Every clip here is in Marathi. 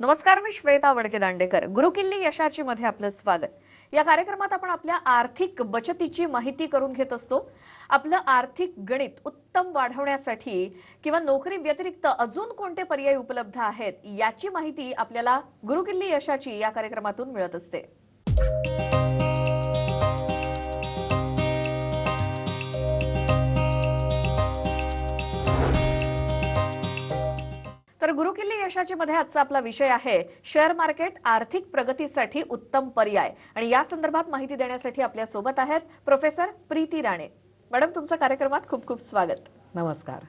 नमस्कार मी श्वेता वडके दांडेकर. गुरुकिल्ली यशाची मध्ये आपलं स्वागत. या कार्यक्रमात आपण आपल्या आर्थिक बचतीची माहिती करून घेत असतो. आपलं आर्थिक गणित उत्तम वाढवण्यासाठी किंवा नोकरी व्यतिरिक्त अजून कोणते पर्याय उपलब्ध आहेत याची माहिती आपल्याला गुरुकिल्ली यशाची या कार्यक्रमातून मिळत असते. तर गुरुकिल्ली यशाची मध्ये आजचा आपला विषय आहे शेअर मार्केट आर्थिक प्रगतीसाठी उत्तम पर्याय. आणि या संदर्भात माहिती देण्यासाठी आपल्यासोबत आहेत प्रोफेसर प्रीती राणे. मॅडम तुमचं कार्यक्रमात खूप खूप स्वागत. नमस्कार.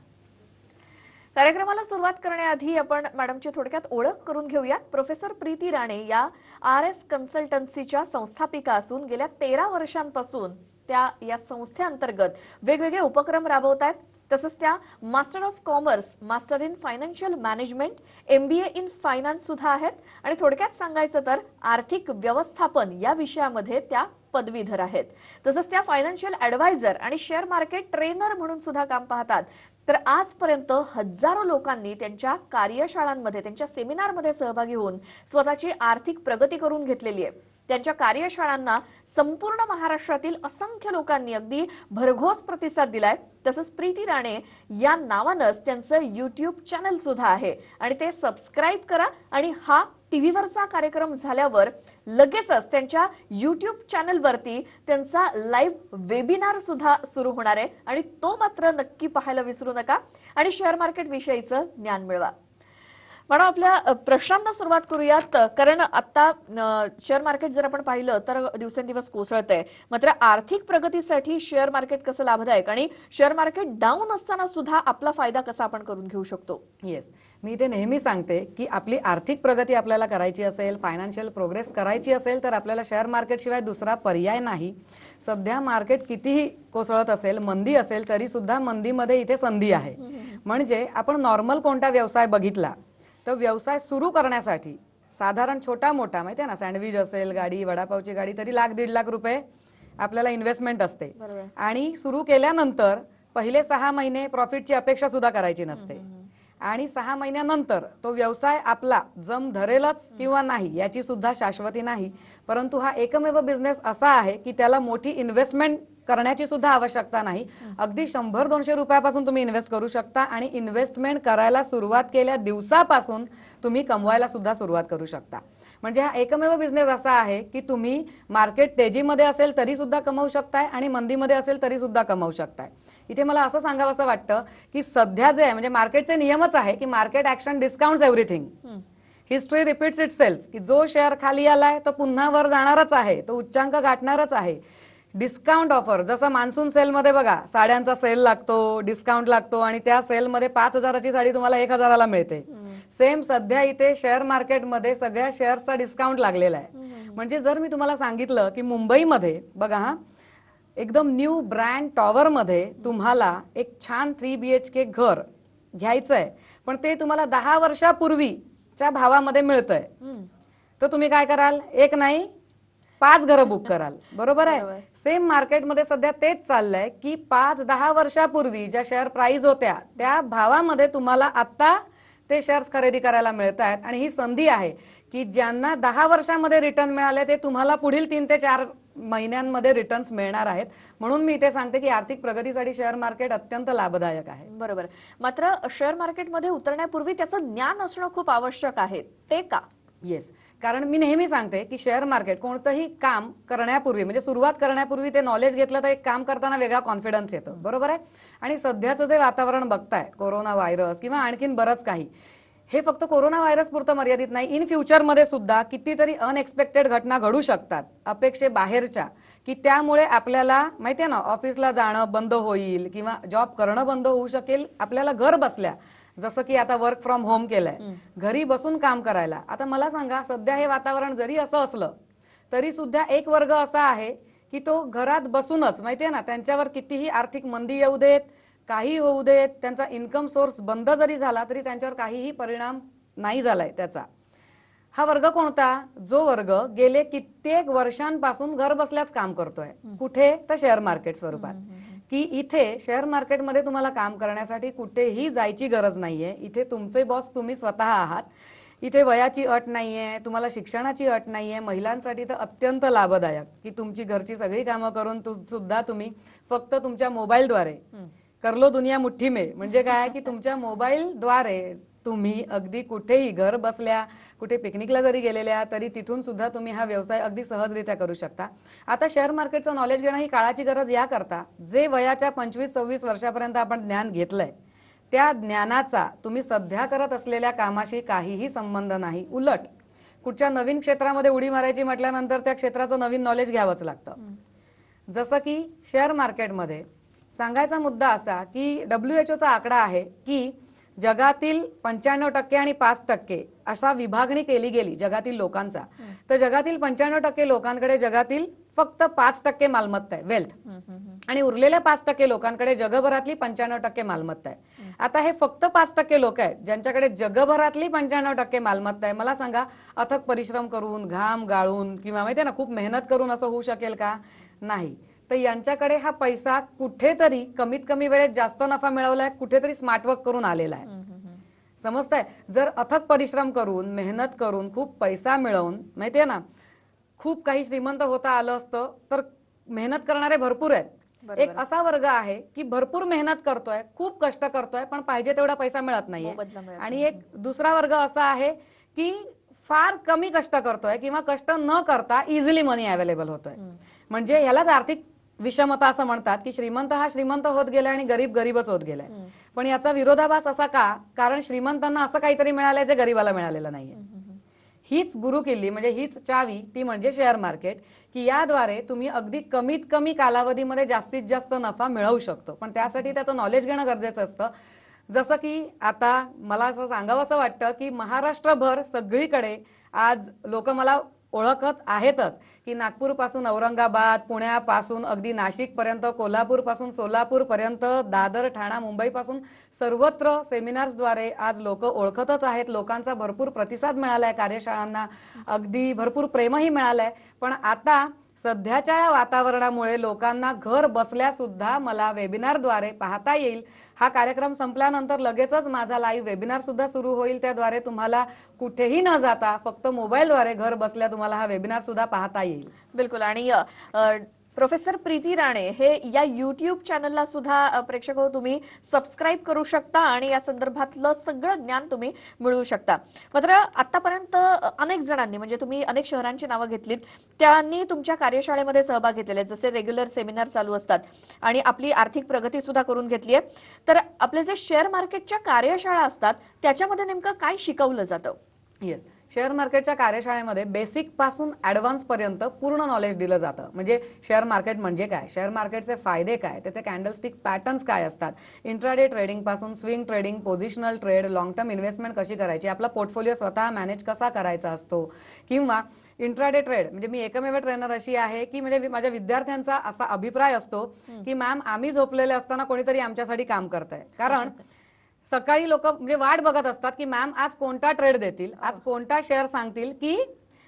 कार्यक्रमाला सुरुवात करण्याआधी आपण मॅडमची थोडक्यात ओळख करून घेऊयात. प्रोफेसर प्रीती राणे या आर एस कन्सल्टन्सीच्या संस्थापिका असून गेल्या तेरा वर्षांपासून त्या या संस्थेअंतर्गत वेगवेगळे उपक्रम राबवत आहेत तसंच त्या master of commerce master in financial management M B A in finance सुद्धा आहेत. आणि थोडक्यात सांगायचं तर आर्थिक व्यवस्थापन या विषयामध्ये त्या पदवीधर आहेत. तसंच त्या फायनान्शियल ऍडवायझर आणि शेअर मार्केट ट्रेनर म्हणून सुद्धा काम पाहतात. तर आजपर्यंत हजारो लोकांनी त्यांच्या कार्यशाळांमध्ये त्यांच्या सेमिनारमध्ये सहभागी होऊन स्वतःची आर्थिक प्रगती करून घेतलेली आहे. त्यांच्या कार्यशाळांना संपूर्ण महाराष्ट्रातील असंख्य लोकांनी अगदी भरघोस प्रतिसाद दिलाय. तसंच प्रीती राणे या नावानंच त्यांचं युट्यूब चॅनल सुद्धा आहे. आणि ते सबस्क्राईब करा आणि हा टीव्हीवरचा कार्यक्रम झाल्यावर लगेचच त्यांच्या युट्यूब चॅनलवरती त्यांचा लाईव्ह वेबिनार सुद्धा सुरू होणार आहे. आणि तो मात्र नक्की पाहायला विसरू नका. आणि शेअर मार्केट विषयीचं ज्ञान मिळवा. मॅडम आपल्या प्रश्नांना सुरुवात करूयात. कारण आता शेअर मार्केट जर आपण पाहिलं तर दिवसेंदिवस कोसळतंय. मात्र आर्थिक प्रगतीसाठी शेअर मार्केट कसं लाभदायक आणि शेअर मार्केट डाऊन असताना सुद्धा आपला फायदा कसा आपण करून घेऊ शकतो? येस मी ते नेहमी सांगते की आपली आर्थिक प्रगती आपल्याला करायची असेल फायनान्शियल प्रोग्रेस करायची असेल तर आपल्याला शेअर मार्केटशिवाय दुसरा पर्याय नाही. सध्या मार्केट कितीही कोसळत असेल मंदी असेल तरी सुद्धा मंदीमध्ये इथे संधी आहे. म्हणजे आपण नॉर्मल कोणता व्यवसाय बघितला तर व्यवसाय सुरू करण्यासाठी साधारण छोटा मोठा माहिती आहे ना सँडविच असेल गाडी वडापावची गाडी तरी लाख दीड लाख रुपये आपल्याला इन्व्हेस्टमेंट असते. आणि सुरू केल्यानंतर पहिले सहा महिने प्रॉफिटची अपेक्षा सुद्धा करायची नसते. आणि सहा महिन्यानंतर तो व्यवसाय आपला जम धरेलच किंवा नाही याची सुद्धा शाश्वती नाही. परंतु हा एकमेव बिझनेस असा आहे की त्याला मोठी इन्व्हेस्टमेंट करण्याची सुद्धा आवश्यकता नाही. अगदी शंभर दोनशे रुपयापासून तुम्ही इन्व्हेस्ट करू शकता आणि इन्व्हेस्टमेंट करायला सुरुवात केल्या दिवसापासून तुम्ही कमवायला सुद्धा सुरुवात करू शकता. म्हणजे हा एकमेव बिझनेस असा आहे की तुम्ही मार्केट तेजीमध्ये असेल तरी सुद्धा कमवू शकताय आणि मंदीमध्ये असेल तरी सुद्धा कमवू शकताय. इथे मला असं सांगावं असं वाटतं की सध्या जे आहे म्हणजे मार्केटचे नियमच आहे की market action discount everything history repeats itself की जो शेअर खाली आलाय तो पुन्हा वर जाणारच आहे तो उच्चांक गाठणारच आहे. Discount offer. जसं मान्सून सेलमध्ये बघा साड्यांचा सेल लागतो डिस्काउंट लागतो आणि त्या सेलमध्ये पाच हजाराची साडी तुम्हाला एक हजाराला मिळते. सेम सध्या इथे शेअर मार्केटमध्ये सगळ्या शेअर्सचा डिस्काउंट लागलेला आहे. म्हणजे जर मी तुम्हाला सांगितलं की मुंबईमध्ये बघा हा एकदम न्यू ब्रँड टॉवरमध्ये तुम्हाला एक छान थ्री बी एच के घर घ्यायचंय पण ते तुम्हाला दहा वर्षापूर्वीच्या भावामध्ये मिळतंय. तर तुम्ही काय कराल? एक नाही पाच घरं बुक कराल. बरोबर आहे? सेम मार्केटमध्ये सध्या तेच चाललंय की पाच दहा वर्षापूर्वी ज्या शेअर प्राइस होत्या त्या भावामध्ये तुम्हाला आता ते शेअर्स खरेदी करायला मिळत आहेत आणि ही संधी आहे की ज्यांना दहा वर्षामध्ये रिटर्न मिळाले ते तुम्हाला पुढील तीन ते चार महिन्यांमध्ये रिटर्न्स मिळणार आहेत. म्हणून मी इथे सांगते की आर्थिक प्रगतीसाठी शेअर मार्केट अत्यंत लाभदायक आहे. बरोबर. मात्र शेअर मार्केटमध्ये उतरण्यापूर्वी त्याचं ज्ञान असणं खूप आवश्यक आहे. ते का? येस कारण मी नेहमी सांगते की शेअर मार्केट कोणतंही काम करण्यापूर्वी म्हणजे सुरुवात करण्यापूर्वी ते नॉलेज घेतलं तर एक काम करताना वेगळा कॉन्फिडन्स येतो. बरोबर आहे? आणि सध्याचं जे वातावरण बघताय कोरोना व्हायरस किंवा आणखीन बरंच काही हे फक्त कोरोना व्हायरस पुरतं मर्यादित नाही. इन फ्युचरमध्ये सुद्धा कितीतरी अनएक्सपेक्टेड घटना घडू शकतात अपेक्षे बाहेरच्या की त्यामुळे आपल्याला माहितीये ना ऑफिसला जाणं बंद होईल किंवा जॉब करणं बंद होऊ शकेल आपल्याला घर बसल्या जसं की आता वर्क फ्रॉम होम केलंय. घरी बसून काम करायला. आता मला सांगा सध्या हे वातावरण जरी असं असलं तरी सुद्धा एक वर्ग असा आहे की तो घरात बसूनच माहितीये ना त्यांच्यावर कितीही आर्थिक मंदी येऊ देत काही होऊ देत त्यांचा इन्कम सोर्स बंद जरी झाला तरी त्यांच्यावर काहीही परिणाम नाही झालाय त्याचा. हा वर्ग कोणता? जो वर्ग गेले कित्येक वर्षांपासून घर बसल्याच काम करतोय. कुठे? तर शेअर मार्केट स्वरूपात. की इथे शेअर मार्केटमध्ये तुम्हाला काम करण्यासाठी कुठेही जायची गरज नाहीये. इथे तुमचे बॉस तुम्ही स्वतः आहात. इथे वयाची अट नाहीये तुम्हाला शिक्षणाची अट नाहीये. महिलांसाठी तर अत्यंत लाभदायक की तुमची घरची सगळी कामं करून तु- सुद्धा तुम्ही फक्त तुमच्या मोबाईलद्वारे करलो दुनिया मुठ्ठी में म्हणजे काय? की तुमच्या मोबाईलद्वारे तुम्ही अगदी कुठेही घर बसल्या कुठे पिकनिकला जरी गेलेल्या तरी तिथून सुद्धा तुम्ही हा व्यवसाय अगदी सहजरित्या करू शकता. आता शेअर मार्केटचं नॉलेज घेणं ही काळाची गरज या करता जे वयाच्या पंचवीस सव्वीस वर्षापर्यंत आपण ज्ञान घेतलंय त्या ज्ञानाचा तुम्ही सध्या करत असलेल्या कामाशी काहीही संबंध नाही. उलट कुठच्या नवीन क्षेत्रामध्ये उडी मारायची म्हटल्यानंतर त्या क्षेत्राचं नवीन नॉलेज घ्यावंच लागतं. जसं की शेअर मार्केटमध्ये सांगायचा मुद्दा असा की डब्ल्यू एच ओचा आकडा आहे की जगातील पंच्याण्णव टक्के आणि पाच टक्के असा विभागणी केली गेली जगातील लोकांचा. तर जगातील पंच्याण्णव टक्के लोकांकडे जगातील फक्त पाच टक्के मालमत्ता आहे वेल्थ आणि उरलेल्या पाच टक्के लोकांकडे जगभरातली पंच्याण्णव टक्के मालमत्ता आहे. आता हे फक्त पाच टक्के लोक आहेत ज्यांच्याकडे जगभरातली पंच्याण्णव टक्के मालमत्ता आहे. मला सांगा अथक परिश्रम करून घाम गाळून किंवा माहितीये ना खूप मेहनत करून असं होऊ शकेल का? नाही. तर यांच्याकडे हा पैसा कुठेतरी कमीत कमी वेळेत जास्त नफा मिळवलाय कुठेतरी स्मार्टवर्क करून आलेला आहे. समजताय? जर अथक परिश्रम करून मेहनत करून खूप पैसा मिळवून माहितीये ना खूप काही श्रीमंत होता आलं असतं तर मेहनत करणारे भरपूर आहेत. एक असा वर्ग आहे की भरपूर मेहनत करतोय खूप कष्ट करतोय पण पाहिजे तेवढा पैसा मिळत नाहीये. आणि एक दुसरा वर्ग असा आहे की फार कमी कष्ट करतोय किंवा कष्ट न करता इझिली मनी अवेलेबल होतोय. म्हणजे ह्यालाच आर्थिक विषमता असं म्हणतात की श्रीमंत हा श्रीमंत होत गेलाय आणि गरीब गरीबच होत गेलाय. पण याचा विरोधाभास असा का? कारण श्रीमंतांना असं काहीतरी मिळालंय जे गरीबाला मिळालेलं नाहीये. हीच गुरु किल्ली म्हणजे हीच चावी ती म्हणजे शेअर मार्केट की याद्वारे तुम्ही अगदी कमीत कमी कालावधीमध्ये जास्तीत जास्त नफा मिळवू शकतो. पण त्यासाठी त्याचं नॉलेज घेणं गरजेचं असतं. जसं की आता मला असं सांगावं असं वाटतं की महाराष्ट्रभर सगळीकडे आज लोक मला ओळखत आहेतच की नागपूरपासून औरंगाबाद पुण्यापासून अगदी नाशिकपर्यंत कोल्हापूरपासून सोलापूरपर्यंत दादर ठाणा मुंबईपासून सर्वत्र सेमिनार्सद्वारे आज लोक ओळखतच आहेत. लोकांचा भरपूर प्रतिसाद मिळाला आहे कार्यशाळांना अगदी भरपूर प्रेमही मिळालंय. पण आता सध्याच्या या वातावरणामुळे लोकांना घर बसल्या सुद्धा मला वेबिनारद्वारे पाहता येईल. हा कार्यक्रम संपल्यानंतर लगेचच माझा लाईव्ह वेबिनार सुद्धा सुरू होईल. त्याद्वारे तुम्हाला कुठेही न जाता फक्त मोबाईलद्वारे घर बसल्या तुम्हाला हा वेबिनार सुद्धा पाहता येईल. बिलकुल. आणि प्रोफेसर प्रीती राणे हे या युट्यूब चॅनलला सुद्धा प्रेक्षक हो तुम्ही सबस्क्राईब करू शकता आणि या संदर्भातलं सगळं ज्ञान तुम्ही मिळवू शकता. मात्र आतापर्यंत अनेक जणांनी म्हणजे तुम्ही अनेक शहरांची नावं घेतलीत त्यांनी तुमच्या कार्यशाळेमध्ये सहभाग घेतलेले जसे रेग्युलर सेमिनार चालू असतात आणि आपली आर्थिक प्रगती सुद्धा करून घेतली आहे. तर आपले जे शेअर मार्केटच्या कार्यशाळा असतात त्याच्यामध्ये नेमकं काय शिकवलं जातं? येस शेअर मार्केटच्या कार्यशाळेमध्ये बेसिकपासून ऍडव्हान्स पर्यंत पूर्ण नॉलेज दिलं जातं. म्हणजे शेअर मार्केट म्हणजे काय? शेअर मार्केटचे फायदे काय? त्याचे कॅन्डलस्टिक पॅटर्न्स काय असतात? Intraday ट्रेडिंगपासून swing trading positional trade long term investment कशी करायची? आपला पोर्टफोलिओ स्वतः मॅनेज कसा करायचा असतो? किंवा इंट्राडे ट्रेड म्हणजे मी एकमेव ट्रेनर अशी आहे की म्हणजे माझ्या विद्यार्थ्यांचा असा अभिप्राय असतो की मॅम आम्ही झोपलेले असताना कोणीतरी आमच्यासाठी काम करतंय. कारण सकाळी लोक म्हणजे वाट बघत असतात की मॅम आज कोणता ट्रेड देतील? आज कोणता शेअर सांगतील की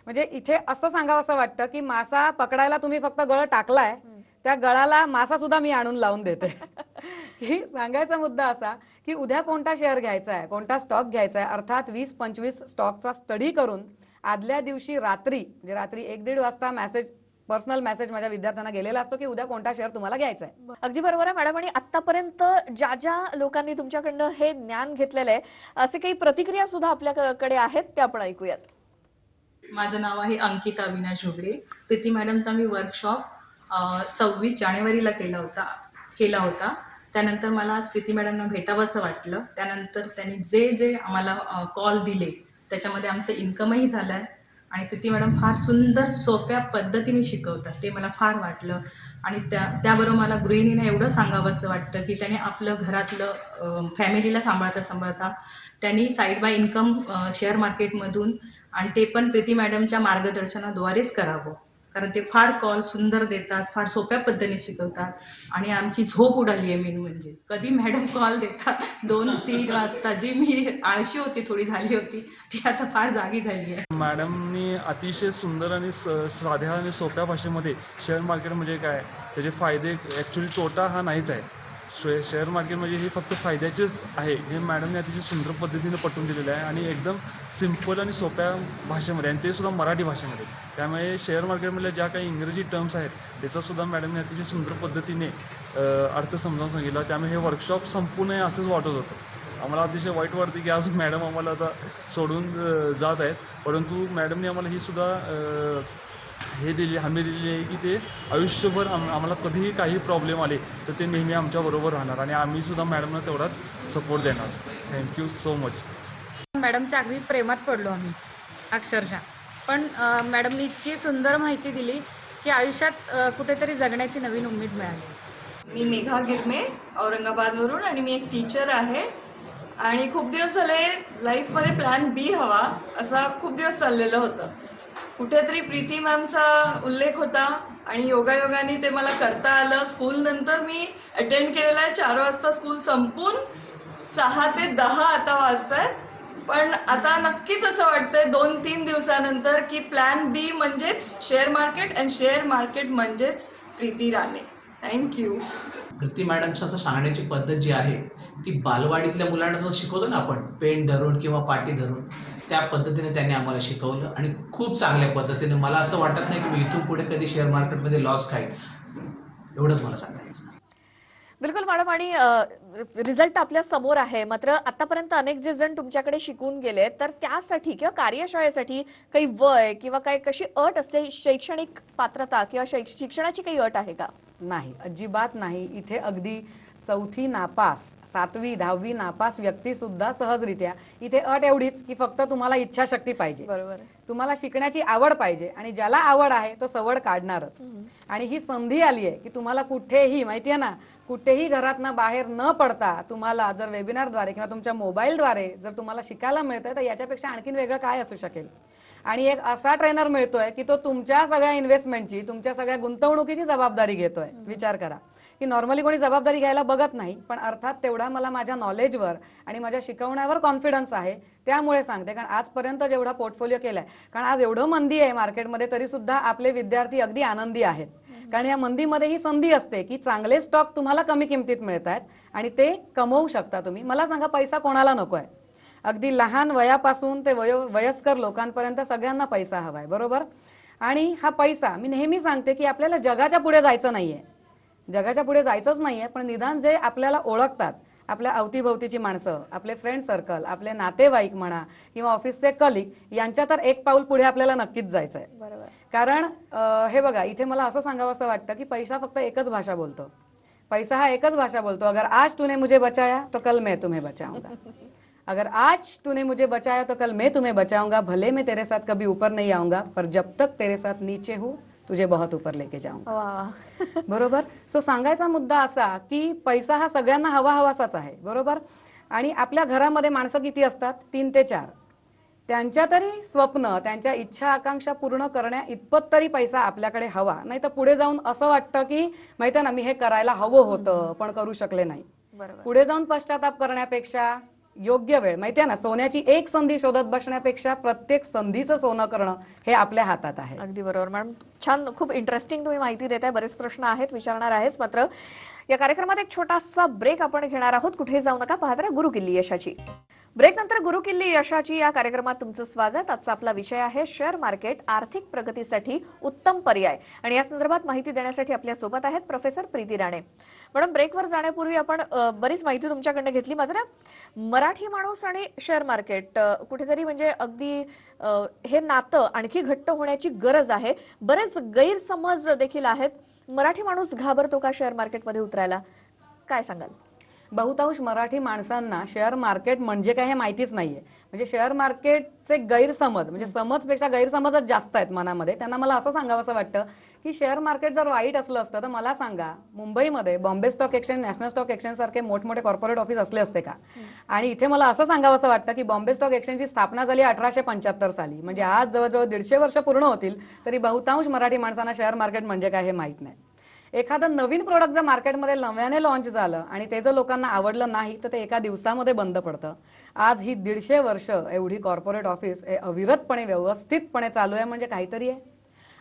म्हणजे इथे असं सांगावं असं वाटतं की मासा पकडायला तुम्ही फक्त गळ टाकलाय त्या गळाला मासा सुद्धा मी आणून लावून देते. की सांगायचा मुद्दा असा की उद्या कोणता शेअर घ्यायचा आहे? कोणता स्टॉक घ्यायचा आहे? अर्थात वीस पंचवीस स्टॉकचा स्टडी करून आदल्या दिवशी रात्री म्हणजे रात्री एक दीड वाजता मेसेज पर्सनल मेसेज माझ्या विद्यार्थ्यांना गेलेला असतो की उद्या कोणता शेअर तुम्हाला घ्यायचा आहे अगदी बरोबर आहे मॅडम. आणि आतापर्यंत ज्या ज्या लोकांनी तुमच्याकडनं हे ज्ञान घेतलेलं आहे असे काही प्रतिक्रिया सुद्धा आपल्याकडे आहेत त्या आपण ऐकूयात. माझं नाव आहे अंकिता अविनाश घुगरे प्रीती मॅडमचा मी वर्कशॉप सव्वीस जानेवारीला केला होता केला होता. त्यानंतर मला आज प्रीती मॅडमना भेटावंसं वाटलं. त्यानंतर त्यांनी जे जे आम्हाला कॉल दिले त्याच्यामध्ये आमचं इन्कमही झालं आहे आणि प्रीती मॅडम फार सुंदर सोप्या पद्धतीने शिकवतात. ते मला फार वाटलं. आणि त्या त्याबरोबर मला गृहिणीने एवढं सांगावंसं वाटतं की त्याने आपलं घरातलं फॅमिलीला सांभाळता सांभाळता त्यांनी साईड बाय इन्कम शेअर मार्केटमधून आणि ते पण प्रीती मॅडमच्या मार्गदर्शनाद्वारेच करावं. कारण ते फार कॉल सुंदर देतात फार सोप्या पद्धतीने शिकवतात. आणि आमची झोप उडाली आहे मेन म्हणजे. कधी मॅडम कॉल देतात दोन तीन वाजता. जी मी आळशी होती थोडी झाली होती ती आता फार जागी झाली आहे. मॅडमनी अतिशय सुंदर आणि साध्या आणि सोप्या भाषेमध्ये शेअर मार्केट म्हणजे काय? त्याचे फायदे ॲक्च्युली तोटा हा नाहीच आहे. शे शेअर मार्केट म्हणजे हे फक्त फायद्याचेच आहे. हे मॅडमने अतिशय सुंदर पद्धतीने पटवून दिलेलं आहे आणि एकदम सिंपल आणि सोप्या भाषेमध्ये आणि ते सुद्धा मराठी भाषेमध्ये. त्यामुळे शेअर मार्केटमधल्या ज्या काही इंग्रजी टर्म्स आहेत त्याचासुद्धा मॅडमने अतिशय सुंदर पद्धतीने अर्थ समजावून सांगितला. त्यामुळे हे वर्कशॉप संपूर्ण आहे असंच वाटत होतं. आम्हाला अतिशय वाईट वाटते की आज मॅडम आम्हाला आता सोडून जात आहेत. परंतु मॅडमने आम्हाला ही सुद्धा हे दिली हमी दिलेली आहे की ते आयुष्यभर आम आम्हाला कधीही काही प्रॉब्लेम आले तर ते नेहमी आमच्याबरोबर राहणार आणि आम्ही सुद्धा मॅडमना तेवढाच सपोर्ट देणार. थँक्यू सो मच मॅडमच्या अगदी प्रेमात पडलो आम्ही अक्षरशः. पण मॅडमनी इतकी सुंदर माहिती दिली की आयुष्यात कुठेतरी जगण्याची नवीन उमेद मिळाली. मी मेघा गिरमे औरंगाबादवरून आणि मी एक टीचर आहे. आणि खूप दिवस झाले लाईफमध्ये प्लॅन बी हवा असा खूप दिवस चाललेलं होतं. कुठेतरी प्रीती मॅमचा उल्लेख होता आणि योगायोगाने ते मला करता आलं. स्कूल नंतर मी अटेंड केलेला आहे. चार वाजता स्कूल संपून सहा ते दहा आता वाजत आहेत पण आता नक्कीच असं वाटतंय दोन तीन दिवसानंतर की प्लॅन बी म्हणजेच share market and share market म्हणजेच प्रीती राणे. थँक्यू प्रीती मॅडमचं आता सांगण्याची पद्धत जी आहे ती बालवाडीतल्या मुलांना जसं शिकवतो ना आपण. पेन धरून किंवा पाटी धरून. त्या पद्धतीने त्यांनी आम्हाला शिकवलं आणि खूप चांगल्या पद्धतीने मला असं वाटत नाही की मी इथून पुढे कधी शेअर मार्केटमध्ये लॉस खाईन एवढंच मला सांगायचं. बिलकुल मॅडम आणि रिझल्ट आपल्यासमोर आहे. मात्र आतापर्यंत अनेक जे जण तुमच्याकडे शिकून गेले तर त्यासाठी किंवा कार्यशाळेसाठी काही वय किंवा काय कशी अट असते शैक्षणिक पात्रता किंवा शैक्ष- शिक्षणाची काही अट आहे का? नाही अजिबात नाही. इथे अगदी चौथी नापास सातवी दहावी नापास व्यक्ती सुद्धा सहजरित्या इथे अट एवढीच की फक्त तुम्हाला इच्छाशक्ती पाहिजे. बरोबर. तुम्हाला शिकण्याची आवड पाहिजे आणि ज्याला आवड आहे तो सवड काढणारच. आणि ही संधी आली आहे की तुम्हाला कुठेही माहितीये ना कुठेही घरातनं बाहेर न पडता तुम्हाला जर वेबिनारद्वारे किंवा तुमच्या मोबाईलद्वारे जर तुम्हाला शिकायला मिळतंय तर याच्यापेक्षा आणखीन वेगळं काय असू शकेल? आणि एक असा ट्रेनर मिळतोय की तो तुमच्या सगळ्या इन्व्हेस्टमेंटची तुमच्या सगळ्या गुंतवणुकीची जबाबदारी घेतोय. विचार करा. की नॉर्मली कोणी जबाबदारी घ्यायला बघत नाही पण अर्थात तेवढा मला माझ्या नॉलेजवर आणि माझ्या शिकवण्यावर कॉन्फिडन्स आहे त्यामुळे सांगते. कारण आजपर्यंत जेवढा पोर्टफोलिओ केलाय कारण आज एवढं मंदी आहे मार्केटमध्ये तरी सुद्धा आपले विद्यार्थी अगदी आनंदी आहेत. कारण या मंदीमध्ये ही संधी असते की चांगले स्टॉक तुम्हाला कमी किमतीत मिळत आहेत आणि ते कमवू शकता तुम्ही. मला सांगा पैसा कोणाला नको आहे अगदी लहान वयापासून ते वयो वयस्कर लोकांपर्यंत सगळ्यांना पैसा हवा आहे बरोबर? आणि हा पैसा मी नेहमी सांगते की आपल्याला जगाच्या पुढे जायचं नाहीये. जगाच्या पुढे जायचंच नाहीये पण निदान जे आपल्याला ओळखतात आपल्या अवतीभोवतीची माणसं आपले फ्रेंड सर्कल आपले नातेवाईक म्हणा किंवा ऑफिसचे कलिक यांच्या तर एक पाऊल पुढे आपल्याला नक्कीच जायचं आहे बरोबर. कारण अं, हे बघा इथे मला असं सांगावं असं वाटतं की पैसा फक्त एकच भाषा बोलतो. पैसा हा एकच भाषा बोलतो. अगर आज तूने मुझे बचाया तो कल मैं तुम्हें बचाऊंगा. अगर आज तूने मुझे बचाया तो कल मैं तुम्हें बचाऊंगा. भले मैं तेरे साथ कभी ऊपर नहीं आऊंगा पर जब तक तेरे साथ नीचे हूँ तुझे बहुत ऊपर लेके वा. बरोबर? सो सांगायचा मुद्दा असा की पैसा हा सगळ्यांना हवा हवासाच आहे. बरोबर? आणि आपल्या घरामध्ये माणसं किती असतात? तीन ते चार. त्यांच्या तरी स्वप्न त्यांच्या इच्छा आकांक्षा पूर्ण करण्या इतपत तरी पैसा आपल्याकडे हवा. नाही तर पुढे जाऊन असं वाटतं की माहिती आहे ना मी हे करायला हवं होतं पण करू शकले नाही. पुढे जाऊन पश्चाताप करण्यापेक्षा योग्य वेळ. माहिती आहे ना सोन्याची एक संधी शोधत बसण्यापेक्षा प्रत्येक संधीचं सोनं करणं हे आपल्या हातात आहे. अगदी बरोबर. मॅडम छान खूप इंटरेस्टिंग तुम्ही माहिती देताय. बरेच प्रश्न आहेत विचारणार आहेच मात्र या कार्यक्रमात एक छोटासा ब्रेक आपण घेणार आहोत. कुठे जाऊ नका. पाहत गुरु किल्ली यशाची. ब्रेक नंतर गुरु किल्ली यशाची या कार्यक्रमात तुमचं स्वागत. आजचा आपला विषय आहे शेअर मार्केट आर्थिक प्रगतीसाठी उत्तम पर्याय. आणि या संदर्भात माहिती देण्यासाठी आपल्यासोबत आहेत प्रोफेसर प्रीती राणे. मॅडम ब्रेकवर जाण्यापूर्वी आपण बरीच माहिती तुमच्याकडनं घेतली. मात्र मराठी माणूस आणि शेअर मार्केट कुठेतरी म्हणजे अगदी हे नातं आणखी घट्ट होण्याची गरज आहे. बरेच गैरसमज देखील आहेत. मराठी माणूस घाबरतो का शेअर मार्केटमध्ये उतरायला? काय सांगाल? बहुतांश मराठी माणसांना शेअर मार्केट म्हणजे काय हे माहितीच नाहीये. म्हणजे शेअर मार्केटचे गैरसमज म्हणजे समजपेक्षा गैरसमजच जास्त आहेत मनामध्ये. त्यांना मला असं सांगावं असं वाटतं की शेअर मार्केट जर वाईट असलं असतं तर मला सांगा मुंबईमध्ये Bombay stock exchange national stock exchange सारखे मोठमोठे कॉर्पोरेट ऑफिस असले असते का? आणि इथे मला असं सांगावं असं वाटतं की बॉम्बे स्टॉक एक्सचेंजची स्थापना झाली अठराशे पंच्याहत्तर साली. म्हणजे आज जवळजवळ दीडशे वर्ष पूर्ण होतील तरी बहुतांश मराठी माणसांना शेअर मार्केट म्हणजे काय हे माहीत नाही. एखादं नवीन प्रोडक्ट जर मार्केटमध्ये नव्याने लॉन्च झालं आणि ते जर लोकांना आवडलं नाही तर ते एका दिवसामध्ये बंद पडतं. आज ही दीडशे वर्ष एवढी कॉर्पोरेट ऑफिस हे अविरतपणे व्यवस्थितपणे चालू आहे म्हणजे काहीतरी आहे.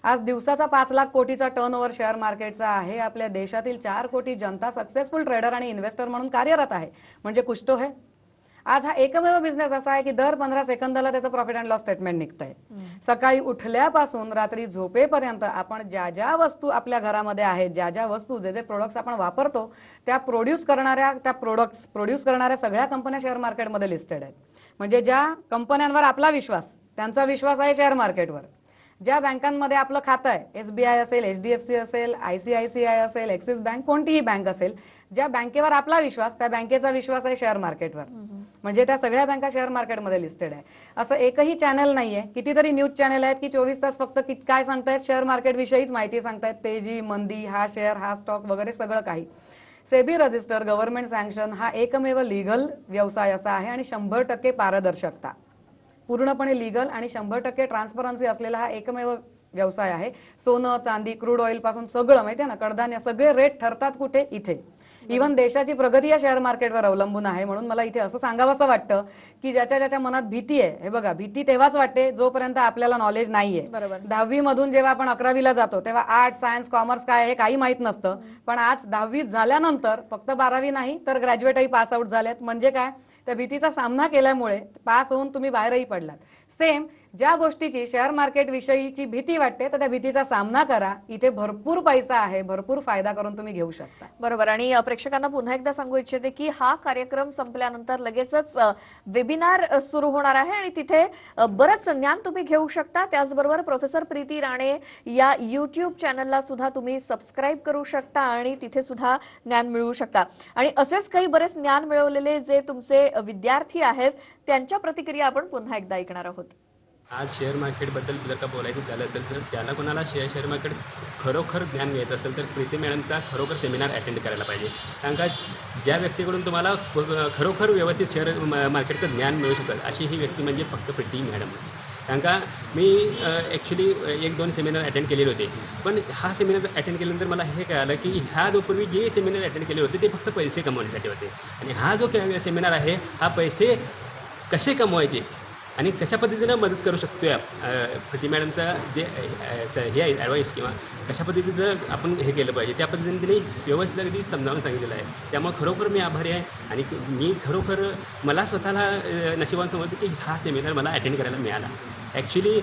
आज दिवसाचा पाच लाख कोटीचा टर्न ओव्हर शेअर मार्केटचा आहे. आपल्या देशातील चार कोटी जनता सक्सेसफुल ट्रेडर आणि इन्व्हेस्टर म्हणून कार्यरत आहे. म्हणजे कुछ आहे आज हा एकमेव बिझनेस असा आहे की दर पंधरा सेकंदाला त्याचं प्रॉफिट अँड लॉस स्टेटमेंट निघतंय. सकाळी उठल्यापासून रात्री झोपेपर्यंत आपण ज्या ज्या वस्तू आपल्या घरामध्ये आहेत ज्या ज्या वस्तू जे जे प्रोडक्ट्स आपण वापरतो त्या प्रोड्यूस करणाऱ्या त्या प्रोडक्ट्स प्रोड्यूस करणाऱ्या सगळ्या कंपन्या शेअर मार्केटमध्ये लिस्टेड आहेत. म्हणजे ज्या कंपन्यांवर आपला विश्वास त्यांचा विश्वास आहे शेअर मार्केटवर ज्या बँकांमध्ये आपलं खातं आहे एस बी आय असेल एच डी एफ सी असेल I C I C I असेल ॲक्सिस बँक कोणतीही बँक असेल ज्या बँकेवर आपला विश्वास त्या बँकेचा विश्वास आहे शेअर मार्केटवर. म्हणजे त्या सगळ्या बँका शेअर मार्केटमध्ये लिस्टेड आहे. असं एकही चॅनल नाहीये. कितीतरी न्यूज चॅनल आहेत की चोवीस तास फक्त कित काय सांगतायत? शेअर मार्केट विषयीच माहिती सांगतायत. तेजी मंदी हा शेअर हा स्टॉक वगैरे सगळं काही. सेबी रजिस्टर गव्हर्नमेंट सँक्शन हा एकमेव लिगल व्यवसाय असा आहे आणि शंभर टक्के पारदर्शकता. पूर्णपणे लिगल आणि शंभर टक्के ट्रान्सपरन्सी असलेला हा एकमेव व्यवसाय आहे. सोनं चांदी क्रूड ऑइलपासून सगळं माहितीये ना? कडधान्य सगळे रेट ठरतात कुठे? इथे. इव्हन देशाची प्रगती या शेअर मार्केटवर अवलंबून आहे म्हणून मला इथे असं सांगावंसं वाटतं की ज्याच्या ज्याच्या मनात भीती आहे हे बघा भीती तेव्हाच वाटते जोपर्यंत आपल्याला नॉलेज नाहीये. बरोबर. दहावी मधून जेव्हा आपण अकरावीला जातो तेव्हा आर्ट सायन्स कॉमर्स काय हे काही माहीत नसतं. पण आज दहावी झाल्यानंतर फक्त बारावी नाही तर ग्रॅज्युएटही पास आउट झालेत. म्हणजे काय? त्या भीतीचा सामना केल्यामुळे पास होऊन तुम्ही बाहेरही पडलात. सेम ज्या गोष्टीची शेअर मार्केट विषयीची भीती वाटते तर त्या भीतीचा सामना करा. इथे भरपूर पैसा आहे भरपूर फायदा करून तुम्ही घेऊ शकता. बरोबर. आणि प्रेक्षकांना पुन्हा एकदा सांगू इच्छिते की हा कार्यक्रम संपल्यानंतर लगेचच वेबिनार सुरू होणार आहे आणि तिथे बरंच ज्ञान तुम्ही घेऊ शकता. त्याचबरोबर प्रोफेसर प्रीती राणे या युट्यूब चॅनलला सुद्धा तुम्ही सबस्क्राईब करू शकता आणि तिथे सुद्धा ज्ञान मिळवू शकता. आणि असेच काही बरेच ज्ञान मिळवलेले जे तुमचे विद्यार्थी आहेत त्यांच्या प्रतिक्रिया आपण पुन्हा एकदा ऐकणार आहोत. आज शेअर मार्केटबद्दल जर का बोलायचं झालं तर जर ज्याला कोणाला शेअर शेअर मार्केट खरोखर ज्ञान घ्यायचं असेल तर प्रीती मॅडमचा खरोखर सेमिनार अटेंड करायला पाहिजे. कारण का ज्या व्यक्तीकडून तुम्हाला ख- खरोखर व्यवस्थित शेअर मार्केटचं ज्ञान मिळू शकतं अशी ही व्यक्ती म्हणजे फक्त प्रीती मॅडम. कारण का मी ॲक्च्युली एक दोन सेमिनार अटेंड केलेले होते. पण हा सेमिनार अटेंड केल्यानंतर मला हे कळालं की ह्या जो पूर्वी जे सेमिनार अटेंड केले होते ते फक्त पैसे कमवण्यासाठी होते. आणि हा जो सेमिनार आहे हा पैसे कसे कमवायचे? आणि कशा पद्धतीनं मदत करू शकतो या प्रति मॅडमचा जे हे आहे ॲडवाईस किंवा कशा पद्धतीचं आपण हे केलं पाहिजे त्या पद्धतीने त्यांनी व्यवस्थित अगदी समजावून सांगितलेलं आहे. त्यामुळे खरोखर मी आभारी आहे आणि मी खरोखर मला स्वतःला नशिबान समजतं की हा सेमिनार मला अटेंड करायला मिळाला. ॲक्च्युली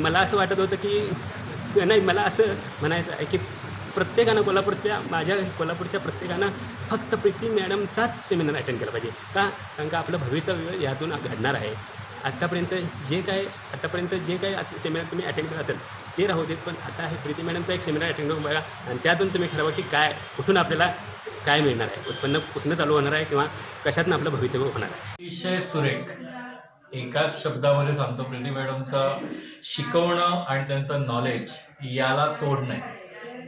मला असं वाटत होतं की नाही मला असं म्हणायचं आहे की प्रत्येकानं कोल्हापूरच्या माझ्या कोल्हापूरच्या प्रत्येकानं फक्त प्रीती मॅडमचाच सेमिनार अटेंड केला पाहिजे. का? कारण का आपलं भवितव्य यातून घडणार आहे. आत्तापर्यंत जे काय आत्तापर्यंत जे काय सेमिनार तुम्ही अटेंड करत असेल ते राहू देत पण आता हे प्रीती मॅडमचा एक सेमिनार अटेंड करून बघा आणि त्यातून तुम्ही ठरवा की काय कुठून आपल्याला काय मिळणार आहे? उत्पन्न कुठनं चालू होणार आहे किंवा कशातनं आपलं भवितव्य होणार आहे? अतिशय सुरेख. एकाच शब्दामध्ये सांगतो प्रीती मॅडमचं शिकवणं आणि त्यांचं नॉलेज याला तोड नाही.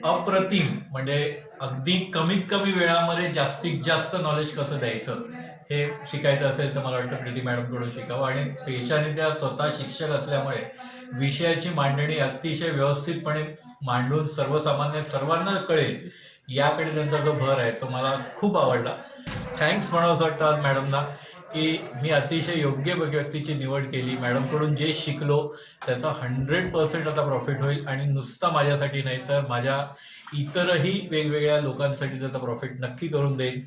अप्रतिम म्हणजे अगदी कमीत कमी वेळामध्ये जास्तीत जास्त नॉलेज कसं द्यायचं? हे शिकायचं असेल तर मला वाटतं प्रीती मॅडमकडून शिकावं. आणि पेशाने त्या स्वतः शिक्षक असल्यामुळे विषयाची मांडणी अतिशय व्यवस्थितपणे मांडून सर्वसामान्य सर्वांना कळेल. याकडे त्यांचा जो भर आहे तो मला खूप आवडला. थँक्स म्हणावं असं वाटतं आज मॅडमना की मी अतिशय योग्य व्यक्तीची निवड केली. मॅडमकडून जे शिकलो त्याचा हंड्रेड पर्सेंट आता प्रॉफिट होईल आणि नुसता माझ्यासाठी नाही तर माझ्या इतरही वेगवेगळ्या लोकांसाठी त्याचा प्रॉफिट नक्की करून देईन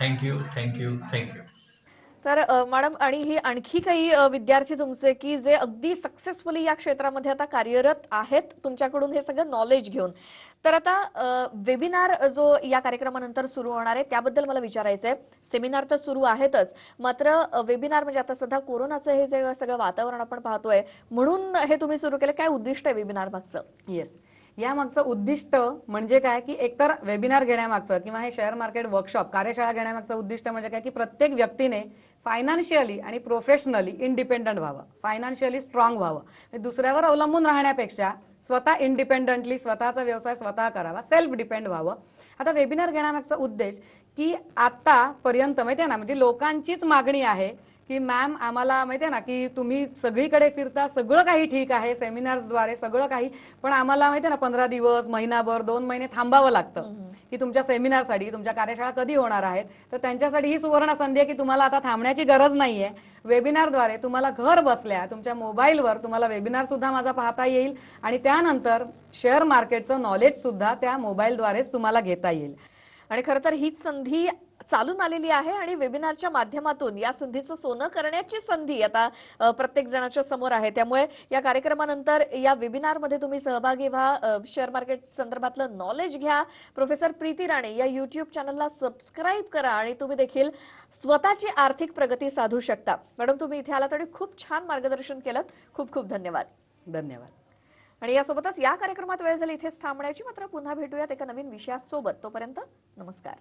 thank you thank you thank you तर मॅडम आणि ही आणखी काही विद्यार्थी तुमचे की जे अगदी सक्सेसफुली या क्षेत्रामध्ये आता कार्यरत आहेत तुमच्याकडून हे सगळं नॉलेज घेऊन. तर आता वेबिनार जो या कार्यक्रमानंतर सुरू होणार आहे त्याबद्दल मला विचारायचं आहे सेमिनार तर सुरू आहेतच मात्र वेबिनार म्हणजे आता सध्या कोरोनाचं हे जे सगळं वातावरण आपण पाहतोय म्हणून हे तुम्ही सुरू केलं. काय उद्दिष्ट आहे वेबिनार मागचं? येस यामागचं उद्दिष्ट म्हणजे काय? की एकतर वेबिनार घेण्यामागचं किंवा हे शेअर मार्केट वर्कशॉप कार्यशाळा घेण्यामागचं उद्दिष्ट म्हणजे काय? की प्रत्येक व्यक्तीने फायनान्शियली आणि प्रोफेशनली इंडिपेंडंट व्हावं. फायनान्शियली स्ट्रॉंग व्हावं. म्हणजे दुसऱ्यावर अवलंबून राहण्यापेक्षा स्वतः इंडिपेंडंटली स्वतःचा व्यवसाय स्वतः करावा सेल्फ डिपेंड व्हावं. आता वेबिनार घेण्यामागचा उद्देश की आतापर्यंत माहिती आहे ना म्हणजे लोकांचीच मागणी आहे की मॅम आम्हाला माहिती आहे ना की तुम्ही सगळीकडे फिरता सगळं काही ठीक आहे सेमिनार्सद्वारे सगळं काही पण आम्हाला माहिती आहे ना पंधरा दिवस महिनाभर दोन महिने थांबावं लागतं. की तुमच्या सेमिनारसाठी तुमच्या कार्यशाळा कधी होणार आहेत तर त्यांच्यासाठी ही सुवर्ण संधी आहे की तुम्हाला आता थांबण्याची गरज नाहीये. वेबिनारद्वारे तुम्हाला घर बसल्या तुमच्या मोबाईलवर तुम्हाला वेबिनार सुद्धा माझा पाहता येईल आणि त्यानंतर शेअर मार्केटचं नॉलेज सुद्धा त्या मोबाईलद्वारेच तुम्हाला घेता येईल. आणि खरं तर हीच संधी चालून आलेली आहे आणि वेबिनारच्या माध्यमातून या संधीचं सोनं करण्याची संधी आता प्रत्येक जणाच्या समोर आहे. त्यामुळे या कार्यक्रमानंतर या वेबिनारमध्ये तुम्ही सहभागी व्हा. शेअर मार्केट संदर्भातलं नॉलेज घ्या. प्रोफेसर प्रीती राणे या युट्यूब चॅनलला सबस्क्राईब करा आणि तुम्ही देखील स्वतःची आर्थिक प्रगती साधू शकता. मॅडम तुम्ही इथे आलात आणि खूप छान मार्गदर्शन केलं. खूप खूप धन्यवाद. धन्यवाद. आणि यासोबतच या कार्यक्रमात वेळ झाली इथेच थांबण्याची. मात्र पुन्हा भेटूयात एका नवीन विषयासोबत. तोपर्यंत नमस्कार.